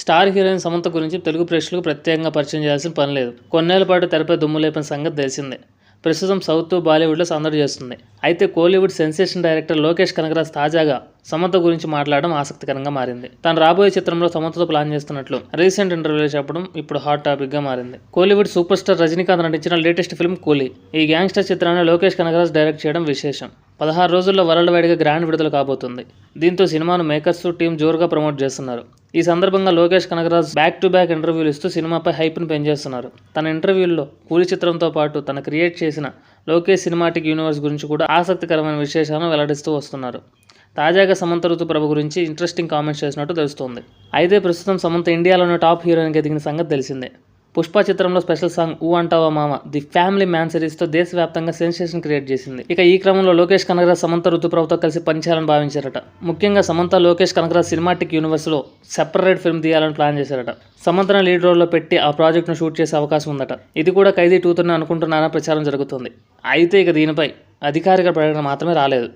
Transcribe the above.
Star heroine Samantha గురించి తెలుగు ప్రేక్షకులకు ప్రత్యేకంగా పరిచయం చేయాల్సిన పని లేదు. కొన్నేళ్ళ పాటు తెరపై దుమ్ము లేపిన సంగతి తెలిసిందే. ప్రస్తుతం సౌత్ బాలీవుడ్లో సందడి చేస్తుంది. అయితే కోలీవుడ్ సెన్సేషన్ డైరెక్టర్ లోకేష్ కనకరాజ్ తాజాగా సమంత గురించి మాట్లాడడం ఆసక్తికరంగా మారింది. తాను రాబోయే చిత్రంలో సమంతతో ప్లాన్ చేస్తున్నట్లు రీసెంట్ ఇంటర్వ్యూలో చెప్పడం ఇప్పుడు హాట్ టాపిక్గా మారింది. కోలీవుడ్ సూపర్ స్టార్ రజనీకాంత్ నటించిన లేటెస్ట్ ఫిల్మ్ కూలీ. ఈ గ్యాంగ్స్టర్ చిత్రాన్ని లోకేష్ కనగరాజ్ డైరెక్ట్ చేయడం విశేషం. పదహారు రోజుల్లో వరల్డ్ వైడ్గా గ్రాండ్ విడుదల కాబోతుంది. దీంతో సినిమాను మేకర్స్ టీం జోరుగా ప్రమోట్ చేస్తున్నారు. ఈ సందర్భంగా Lokesh Kanagaraj back to back ఇంటర్వ్యూలు ఇస్తూ సినిమాపై హైప్ను పెంచేస్తున్నారు. తన ఇంటర్వ్యూల్లో కూలి చిత్రంతో పాటు తన క్రియేట్ చేసిన లోకేష్ సినిమాటిక్ యూనివర్స్ గురించి కూడా ఆసక్తికరమైన విశేషాలను వెల్లడిస్తూ వస్తున్నారు. తాజాగా సమంత ఋతుప్రభ గురించి ఇంట్రెస్టింగ్ కామెంట్స్ చేసినట్టు తెలుస్తోంది. అయితే ప్రస్తుతం సమంత ఇండియాలోని టాప్ హీరోయిన్గా ఎదిగిన సంగతి తెలిసిందే. పుష్ప చిత్రంలో స్పెషల్ సాంగ్ ఊ అంటావా మామ ది ఫ్యామిలీ మ్యాన్ సిరీస్తో దేశవ్యాప్తంగా సెన్సేషన్ క్రియేట్ చేసింది. ఇక ఈ క్రమంలో లోకేష్ కనగరాజ్ సమంత ఋతుప్రభుతో కలిసి పనిచేయాలని భావించారట. ముఖ్యంగా సమంత లోకేష్ కనగరాజ్ సినిమాటిక్ యూనివర్స్లో సెపరేట్ ఫిల్మ్ తీయాలని ప్లాన్ చేశారట. సమంతను లీడ్ రోల్లో పెట్టి ఆ ప్రాజెక్ట్ను షూట్ చేసే అవకాశం ఉందట. ఇది కూడా ఖైదీ టూతోనే అనుకుంటున్నారని ప్రచారం జరుగుతుంది. అయితే ఇక దీనిపై అధికారిక ప్రకటన మాత్రమే రాలేదు.